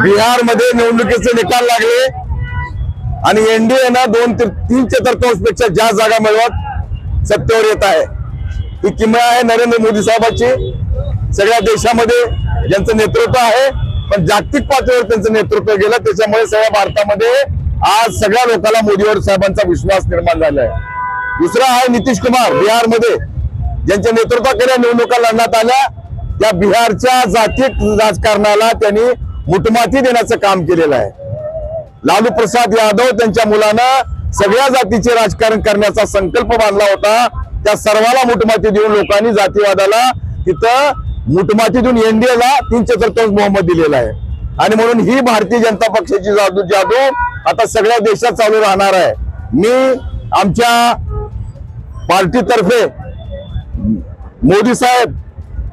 बिहारमध्ये निवडणुकीचे निकाल लागले. आणि एनडीएनं दोन ते तीन चतुर्थांशपेक्षा जास्त जागा मिळवत सत्तेवर येत आहे. ही किमया आहे नरेंद्र मोदी साहेबांची. सगळ्या देशामध्ये ज्यांचं नेतृत्व आहे पण जागतिक पातळीवर त्यांचं नेतृत्व गेलं. त्याच्यामुळे सगळ्या भारतामध्ये आज सगळ्या लोकांना मोदीवर साहेबांचा विश्वास निर्माण झाला आहे दुसरा आहे नितीश कुमार. बिहारमध्ये ज्यांच्या नेतृत्वाकडे निवडणुका लढण्यात आल्या त्या बिहारच्या जागतिक राजकारणाला त्यांनी मुठमाती देण्याचं काम केलेलं आहे. लालू प्रसाद यादव त्यांच्या मुलानं सगळ्या जातीचे राजकारण करण्याचा संकल्प बांधला होता. त्या सर्वाला मुठमाती देऊन लोकांनी जातीवादाला तिथं मुठमाती देऊन एनडीएला तीन चतुर्थांश मोहम्मद दिलेला आहे. आणि म्हणून ही भारतीय जनता पक्षाची जादू जादू आता सगळ्या देशात चालू राहणार आहे. मी आमच्या पार्टीतर्फे मोदी साहेब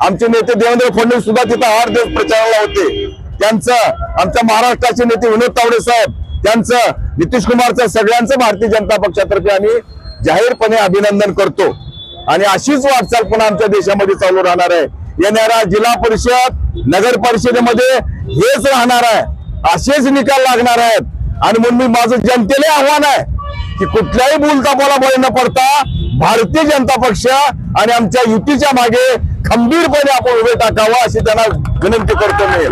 आमचे नेते देवेंद्र फडणवीस सुद्धा तिथं आठ दिवस प्रचाराला होते. त्यांचं आमच्या महाराष्ट्राचे नेते विनोद तावडे साहेब त्यांचं नितीश कुमारचं सगळ्यांचं भारतीय जनता पक्षातर्फे आम्ही जाहीरपणे अभिनंदन करतो. आणि अशीच वाटचाल पुन्हा आमच्या देशामध्ये चालू राहणार आहे. येणाऱ्या जिल्हा परिषद नगर परिषदेमध्ये हेच राहणार आहे. असेच निकाल लागणार आहेत. आणि म्हणून मी माझं जनतेला आव्हान आहे की कुठल्याही बोलता बोला बळी न पडता भारतीय जनता पक्ष आणि आमच्या युतीच्या मागे खंबीरपणे आपण उभे टाकावं अशी त्यांना विनंती करतो मिळेल